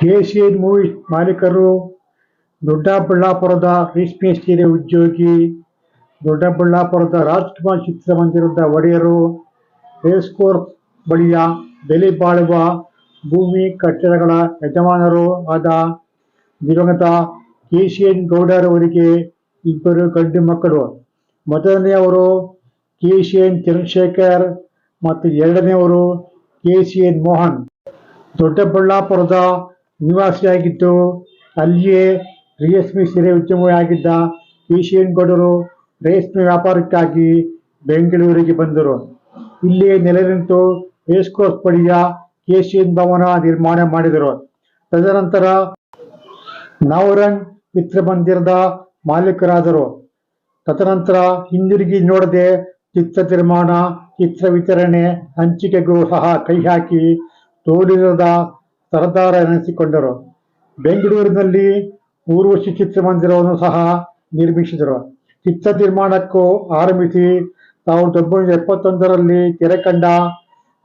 KCN movie ಮಾಲೀಕರು ದೊಡ್ಡಬಳ್ಳಾಪುರದ ರೇಷ್ಮೆ ಸೀರೆ ಉದ್ಯೋಗಿ, ದೊಡ್ಡಬಳ್ಳಾಪುರದ ರಾಜ್ಕುಮಾರ್ ಚಿತ್ರಮಂದಿರದ ಒಡೆಯರು, ರೇಸ್ಕೋರ್ ಬಳಿಯ ಬೆಲೆ ಬಾಳುವ ಭೂಮಿ ಕಟ್ಟಡಗಳ ಯಜಮಾನರು ಆದ ದಿವಂಗತ ಕೆಸಿಎನ್ ಗೌಡರವರಿಗೆ ಇಬ್ಬರು ಗಂಡು ಮಕ್ಕಳು. ಮೊದಲನೆಯವರು ಕೆಸಿಎನ್ ಚಂದ್ರಶೇಖರ್ ಮತ್ತು ಎರಡನೆಯವರು ಕೆಸಿಎನ್ ಮೋಹನ್. ದೊಡ್ಡಬಳ್ಳಾಪುರದ ನಿವಾಸಿಯಾಗಿದ್ದು, ಅಲ್ಲಿಯೇ ರೇಷ್ಮೆ ಸೀರೆ ಉದ್ಯಮಿಯಾಗಿದ್ದ ಕೆಸಿಎನ್ ಗೌಡರು ರೇಷ್ಮೆ ವ್ಯಾಪಾರಕ್ಕಾಗಿ ಬೆಂಗಳೂರಿಗೆ ಬಂದರು. ಇಲ್ಲಿ ನೆಲೆ ನಿಂತು ರೇಸ್ ಕೋರ್ಸ್ ಬಳಿಯ ಕೆಸಿಎನ್ ಭವನ ನಿರ್ಮಾಣ ಮಾಡಿದರು. ತದನಂತರ ನವರಂಗ್ ಚಿತ್ರಮಂದಿರದ ಮಾಲೀಕರಾದರು. ತದನಂತರ ಹಿಂದಿರುಗಿ ನೋಡದೆ ಚಿತ್ರ ನಿರ್ಮಾಣ, ಚಿತ್ರ ವಿತರಣೆ, ಹಂಚಿಕೆಗೂ ಸಹ ಕೈ ಹಾಕಿ ತೋಳಿರದ ಸರದಾರ ಎನಿಸಿಕೊಂಡರು. ಬೆಂಗಳೂರಿನಲ್ಲಿ ಊರ್ವಶಿ ಚಿತ್ರಮಂದಿರವನ್ನು ಸಹ ನಿರ್ಮಿಸಿದರು. ಚಿತ್ರ ನಿರ್ಮಾಣಕ್ಕೂ ಆರಂಭಿಸಿ ಸಾವಿರದ ಒಂಬೈನೂರ ಎಪ್ಪತ್ತೊಂದರಲ್ಲಿ ಕೆರೆಕಂಡ ಕಂಡ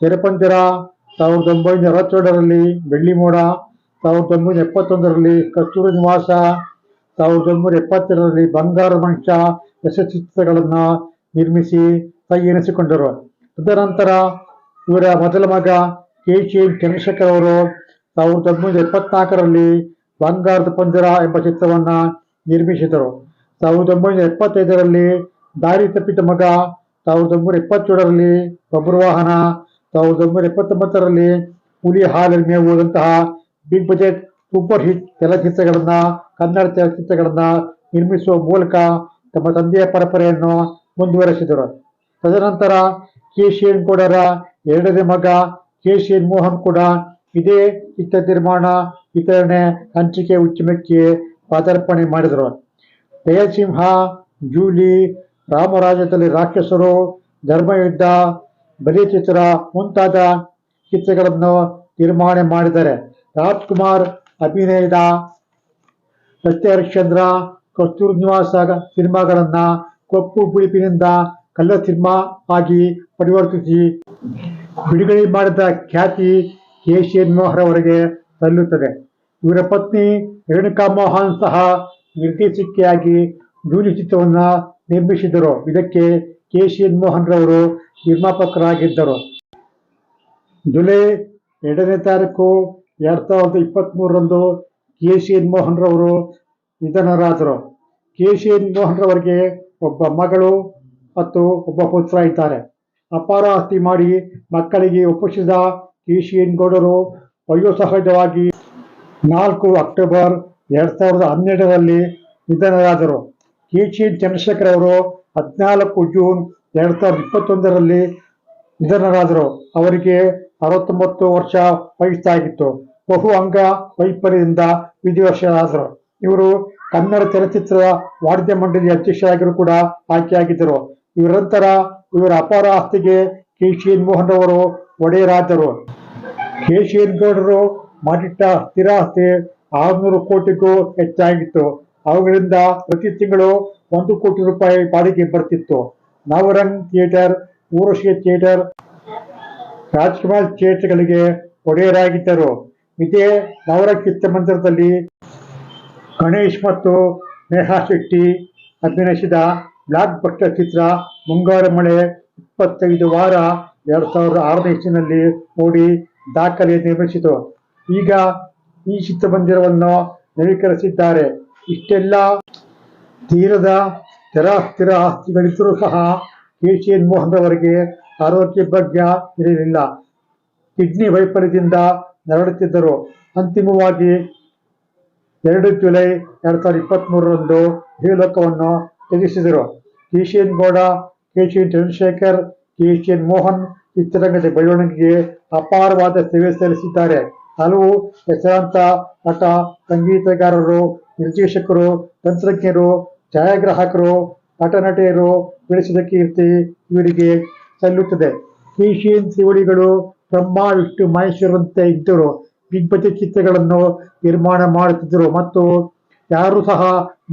ತೆರೆಪಂಜರ ಸಾವಿರದ ಒಂಬೈನೂರ ಅರವತ್ತೇಳರಲ್ಲಿ ಬೆಳ್ಳಿಮೋಡ, ಸಾವಿರದ ಒಂಬೈನೂರ ಎಪ್ಪತ್ತೊಂದರಲ್ಲಿ ಕಸ್ತೂರಿ ನಿವಾಸ, ಸಾವಿರದ ಒಂಬೈನೂರ ಎಪ್ಪತ್ತೆರಡರಲ್ಲಿ ಬಂಗಾರ ಮನುಷ್ಯ ಚಿತ್ರಗಳನ್ನು ನಿರ್ಮಿಸಿ ಕೈ ಎನಿಸಿಕೊಂಡರು. ತದನಂತರ ಇವರ ಮೊದಲ ಮಗ ಕೆ. ಸಿ. ಎನ್ ಚಂದ್ರಶೇಖರ್ ಅವರು ಸಾವಿರದ ಒಂಬೈನೂರ ಎಪ್ಪತ್ನಾಲ್ಕರಲ್ಲಿ ಬಂಗಾರದ ಪಂಜರ ಎಂಬ ಚಿತ್ರವನ್ನ ನಿರ್ಮಿಸಿದರು. ಸಾವಿರದ ಒಂಬೈನೂರ ಎಪ್ಪತ್ತೈದರಲ್ಲಿ ದಾರಿ ತಪ್ಪಿದ ಮಗ, ಸಾವಿರದ ಒಂಬೈನೂರ ಎಪ್ಪತ್ತೇಳರಲ್ಲಿ ಬಬ್ರುವಾಹನ ಸಾವಿರದ ಒಂಬೈನೂರ ಎಪ್ಪತ್ತೊಂಬತ್ತರಲ್ಲಿ ಹುಲಿ ಹಾಲಿನ ಮೇವುವಂತಹ ಬಿಗ್ ಬಜೆಟ್ ಸೂಪರ್ ಹಿಟ್ ಚಲನಚಿತ್ರಗಳನ್ನ, ಕನ್ನಡ ಚಲನಚಿತ್ರಗಳನ್ನ ನಿರ್ಮಿಸುವ ಮೂಲಕ ತಮ್ಮ ತಂದೆಯ ಪರಂಪರೆಯನ್ನು ಮುಂದುವರೆಸಿದರು. ತದನಂತರ ಕೆ. ಶಿ. ಎನ್ ಕೋಡರ ಎರಡನೇ ಮಗ ಕೆ. ಶಿ. ಎನ್ ಮೋಹನ್ ಕೂಡ ಇದೇ ಚಿತ್ರ ನಿರ್ಮಾಣ ವಿತರಣೆ ಹಂಚಿಕೆ ಉದ್ಯಮಕ್ಕೆ ಪಾದಾರ್ಪಣೆ ಮಾಡಿದರು. ಜಯಸಿಂಹ, ಜೂಲಿ, ರಾಮರಾಜ್ಯದಲ್ಲಿ ರಾಕ್ಷಸರು, ಧರ್ಮಯುದ್ಧ, ಬಲಿಚಿತ್ರ ಮುಂತಾದ ಚಿತ್ರಗಳನ್ನು ನಿರ್ಮಾಣ ಮಾಡಿದ್ದಾರೆ. ರಾಜ್ಕುಮಾರ್, ಅಭಿನಯದ ಸತ್ಯಹರಿಶ್ಚಂದ್ರ ಕಸ್ತೂರ್ ನಿವಾಸ ಸಿನಿಮಾಗಳನ್ನ ಕಪ್ಪು ಬಿಳಿಪಿನಿಂದ ಕಲ್ಲ ಸಿನಿಮಾ ಆಗಿ ಪರಿವರ್ತಿಸಿ ಬಿಡುಗಡೆ ಮಾಡಿದ ಖ್ಯಾತಿ ಕೆ ಸಿ ಎನ್ ಸಲ್ಲುತ್ತದೆ. ಇವರ ಪತ್ನಿ ರೇಣುಕಾ ಮೋಹನ್ ಸಹ ನಿರ್ದೇಶಕಿಯಾಗಿ ಜೂಲಿ ಚಿತ್ರವನ್ನು ನಿರ್ಮಿಸಿದರು ಇದಕ್ಕೆ ಕೆ ಸಿ ಎನ್ ಮೋಹನ್ ರವರು ನಿರ್ಮಾಪಕರಾಗಿದ್ದರು. ಜುಲೈ ಎರಡನೇ ತಾರೀಕು ಎರಡು ಸಾವಿರದ ಇಪ್ಪತ್ತ್ಮೂರರಂದು ಕೆ ಸಿ ಎನ್ ಮೋಹನ್ ರವರು ನಿಧನರಾದರು. ಕೆ ಸಿ ಎನ್ ಮೋಹನ್ ರವರಿಗೆ ಒಬ್ಬ ಮಗಳು ಮತ್ತು ಒಬ್ಬ ಪುತ್ರ ಇದ್ದಾರೆ. ಅಪಾರ ಆಸ್ತಿ ಮಾಡಿ ಮಕ್ಕಳಿಗೆ ಒಪ್ಪಿಸಿದ ಕೆ ಗೌಡರು ವಯೋಸಹಜವಾಗಿ ನಾಲ್ಕು ಅಕ್ಟೋಬರ್ ಎರಡ್ ಸಾವಿರದ ಹನ್ನೆರಡರಲ್ಲಿ ನಿಧನರಾದರು. ಕೆ ಚಂದ್ರಶೇಖರ್ ಅವರು ಹದಿನಾಲ್ಕು ಜೂನ್ ಎರಡ್ ಸಾವಿರದ ಇಪ್ಪತ್ತೊಂದರಲ್ಲಿ ನಿಧನರಾದರು. ಅವರಿಗೆ ಅರವತ್ತೊಂಬತ್ತು ವರ್ಷ ವಯಸ್ಸಾಗಿತ್ತು. ಬಹು ಅಂಗ ವೈಫಲ್ಯದಿಂದ ವಿಧಿವಶರಾದರು. ಇವರು ಕನ್ನಡ ಚಲನಚಿತ್ರ ವಾಣಿಜ್ಯ ಮಂಡಳಿ ಅಧ್ಯಕ್ಷರಾಗಿರು ಕೂಡ ಆಯ್ಕೆಯಾಗಿದ್ದರು. ಇವರ ನಂತರ ಇವರ ಅಪಾರ ಆಸ್ತಿಗೆ ಕೆ ಶಿ ಎನ್ ಮೋಹನ್ ಅವರು ಒಡೆಯರಾದರು. ಕೆ ಸಿ ಎನ್ ಗೌಡರು ಮಾಡಿಟ್ಟ ಸ್ಥಿರಾಸ್ತಿ ಆರುನೂರು ಕೋಟಿಗೂ ಹೆಚ್ಚಾಗಿತ್ತು. ಅವುಗಳಿಂದ ಪ್ರತಿ ತಿಂಗಳು ಒಂದು ಕೋಟಿ ರೂಪಾಯಿ ಬಾಡಿಗೆ ಬರ್ತಿತ್ತು. ನವರಂಗ್ ಥಿಯೇಟರ್ ಊರ್ವಶಿ ಥಿಯೇಟರ್, ರಾಜ್ಕುಮಾರ್ ಥಿಯೇಟರ್ಗಳಿಗೆ ಒಡೆಯರಾಗಿದ್ದರು. ಇದೇ ನವರಂಗ್ ಚಿತ್ರಮಂದಿರದಲ್ಲಿ ಗಣೇಶ್ ಮತ್ತು ನೇಹಾ ಶೆಟ್ಟಿ ಅಭಿನಯಿಸಿದ ಬ್ಲಾಕ್ ಬಸ್ಟರ್ ಚಿತ್ರ ಮುಂಗಾರು ಮಳೆ ಇಪ್ಪತ್ತೈದು ವಾರ ಎರಡ್ ಸಾವಿರದ ಆರನೇ ಇಸ್ವಿನಲ್ಲಿ ಮೂಡಿ ದಾಖಲೆ ನಿರ್ಮಿಸಿತು. ಈಗ ಈ ಚಿತ್ರಮಂದಿರವನ್ನು ನವೀಕರಿಸಿದ್ದಾರೆ. ಇಷ್ಟೆಲ್ಲ ತೀರದ ಸ್ಥಿರ ಆಸ್ತಿಗಳಿದ್ದರೂ ಸಹ ಕೆ. ಸಿ. ಎನ್. ಮೋಹನ್ ಅವರಿಗೆ ಆರೋಗ್ಯ ಭಾಗ್ಯ ಇರಲಿಲ್ಲ. ಕಿಡ್ನಿ ವೈಫಲ್ಯದಿಂದ ನರಳುತ್ತಿದ್ದರು. ಅಂತಿಮವಾಗಿ ಎರಡು ಜುಲೈ ಎರಡ್ ಸಾವಿರದ ಇಪ್ಪತ್ತ್ಮೂರರಂದು ಮೂರರಂದು ಇಹಲೋಕವನ್ನು ತ್ಯಜಿಸಿದರು. K. C. N. Gowda, K. C. Chandrashekar K Mohan ಚಿತ್ರರಂಗದ ಬೆಳವಣಿಗೆಗೆ ಅಪಾರವಾದ ಸೇವೆ ಸಲ್ಲಿಸಿದ್ದಾರೆ. ಹಲವು ಹೆಸರಾಂತ ನಟ, ಸಂಗೀತಗಾರರು, ನಿರ್ದೇಶಕರು, ತಂತ್ರಜ್ಞರು, ಛಾಯಾಗ್ರಾಹಕರು ನಟ ನಟಿಯರು ಬೆಳೆಸಿದ ಕೀರ್ತಿ ಇವರಿಗೆ ಸಲ್ಲುತ್ತದೆ. ಎನ್ ತ್ರಿವಳಿಗಳು ಬ್ರಹ್ಮ, ವಿಷ್ಣು, ಮಹೇಶ್ವರಂತೆ ಇದ್ದರು. ಬಿಗ್ ಚಿತ್ರಗಳನ್ನು ನಿರ್ಮಾಣ ಮಾಡುತ್ತಿದ್ದರು ಮತ್ತು ಯಾರು ಸಹ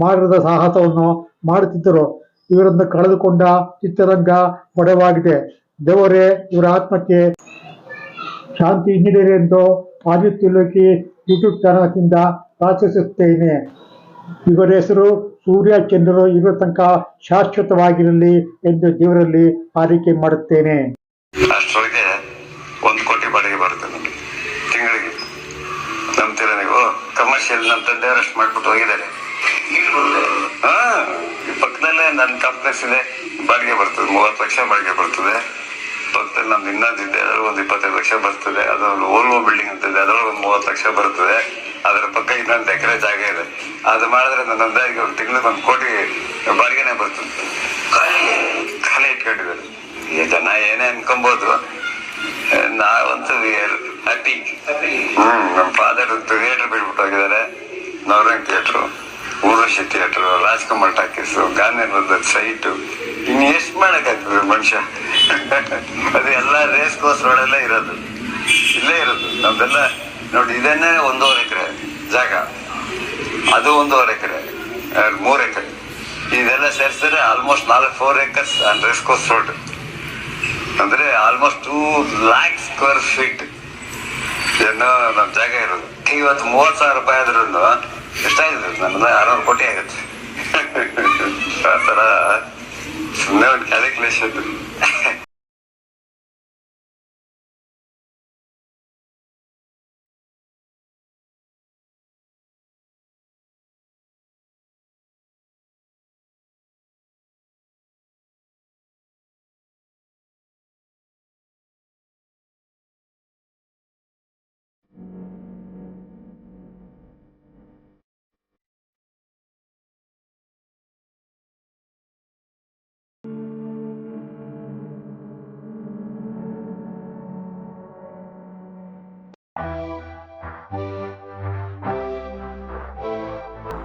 ಮಾಡದ ಸಾಹಸವನ್ನು ಮಾಡುತ್ತಿದ್ದರು. ಇವರನ್ನು ಕಳೆದುಕೊಂಡ ಚಿತ್ರರಂಗ ಬಡವಾಗಿದೆ ದೇವರೇ ಇವರ ಆತ್ಮಕ್ಕೆ ಶಾಂತಿ ನೀಡಿರಿ ಎಂದು ಆದಿತ್ಯ ಲೋಕಿ ಯೂಟ್ಯೂಬ್ ಚಾನಲ್ನಿಂದ ಪ್ರಾರ್ಥಿಸುತ್ತೇನೆ ಇವರ ಹೆಸರು ಸೂರ್ಯ ಚಂದ್ರರು ಇವರ ತನಕ ಶಾಶ್ವತವಾಗಿರಲಿ ಎಂದು ದೇವರಲ್ಲಿ ಆರೈಕೆ ಮಾಡುತ್ತೇನೆ. ಒಂದು ಕೋಟಿ ಬಾಡಿಗೆ ಬರುತ್ತೆ ನಮಗೆ ತಿಂಗಳಿಗೆ. ನಂಬ್ತೀರಾ ನೀವು ಕಮರ್ಷಿಯಲ್ ನಮ್ಮ ತಂದೆ ಅರೆಸ್ಟ್ ಮಾಡ್ಬಿಟ್ಟು ಹೋಗಿದ್ದಾರೆ. ಹಾ. ಪಕ್ಕದಲ್ಲೇ ನನ್ನ ಕಂಪ್ನೀಸ್ ಇದೆ ಬಾಡಿಗೆ ಬರ್ತದೆ ಮೂವತ್ತು ಲಕ್ಷ ಬಾಡಿಗೆ ಬರ್ತದೆ. ಪಕ್ಕದಲ್ಲಿ ನಮ್ದು ಇನ್ನೊಂದಿದೆ ಅದ್ರಲ್ಲಿ ಒಂದು ಇಪ್ಪತ್ತೈದು ಲಕ್ಷ ಬರ್ತದೆ ಅದೊಂದು ಓಲ್ವೋ ಬಿಲ್ಡಿಂಗ್ ಅಂತ ಇದೆ ಅದ್ರೊಳಗೆ ಒಂದು ಮೂವತ್ತು ಲಕ್ಷ ಬರ್ತದೆ. ಅದರ ಪಕ್ಕ ಇನ್ನೊಂದು ಎಕರೆ ಜಾಗ ಇದೆ. ಅದು ಮಾಡಿದ್ರೆ ನನ್ನ ಅಂದಾಜಿಗೆ ಒಂದು ತಿಂಗಳಿಗೆ ಒಂದು ಕೋಟಿ ಬಾಡಿಗೆನೇ ಬರ್ತದೆ. ಖಾಲಿ ಇಟ್ಕೊಂಡಿದ್ದಾರೆ ಈಗ ಜನ ಏನೇ ಅನ್ಕೊಬೋದು ನಾವಂತೂ ಅಟಿ ಹ್ಮ್ ನಮ್ಮ ಫಾದರ್ ಥಿಯೇಟರ್ ಬಿಟ್ಬಿಟ್ಟು ಹೋಗಿದ್ದಾರೆ Navrang theatre Urvashi theatre Rajkumar talkies ಗಾಂಧಿನಗರದ ಸೈಟು ಇನ್ನು ಎಷ್ಟು ಮಾಡೋಕ್ಕಾಗ್ತದೆ ಮನುಷ್ಯ? ಅದು ಎಲ್ಲ ರೇಸ್ ಕೋರ್ಸ್ ರೋಡೆಲ್ಲ ಇರೋದು. ಇಲ್ಲೇ ಇರೋದು. ನಮ್ದೆಲ್ಲ ನೋಡಿ, ಇದನ್ನೇ ಒಂದೂವರೆ ಎಕರೆ ಜಾಗ. ಅದು ಒಂದೂವರೆ ಎಕರೆ. ಮೂರು ಎಕರೆ. ಇದೆಲ್ಲ ಸೇರಿಸಿದ್ರೆ ಆಲ್ಮೋಸ್ಟ್ ನಾಲ್ಕು four acres and race course road ಅಂದ್ರೆ almost two lakh square feet ಏನೋ ನಮ್ಮ ಜಾಗ ಇರೋದು. ಇವತ್ತು ಮೂವತ್ತು ಸಾವಿರ ರೂಪಾಯಿ ಆದ್ರೂ ಎಷ್ಟಾಗಿದೆ ನನ್ನದು ಆರ್ನೂರು ಕೋಟಿ ಆಗುತ್ತೆ. ಆ ಥರ ಸುಮ್ಮನೆ ಒಂದು ಕ್ಯಾಲ್ಕುಲೇಷನ್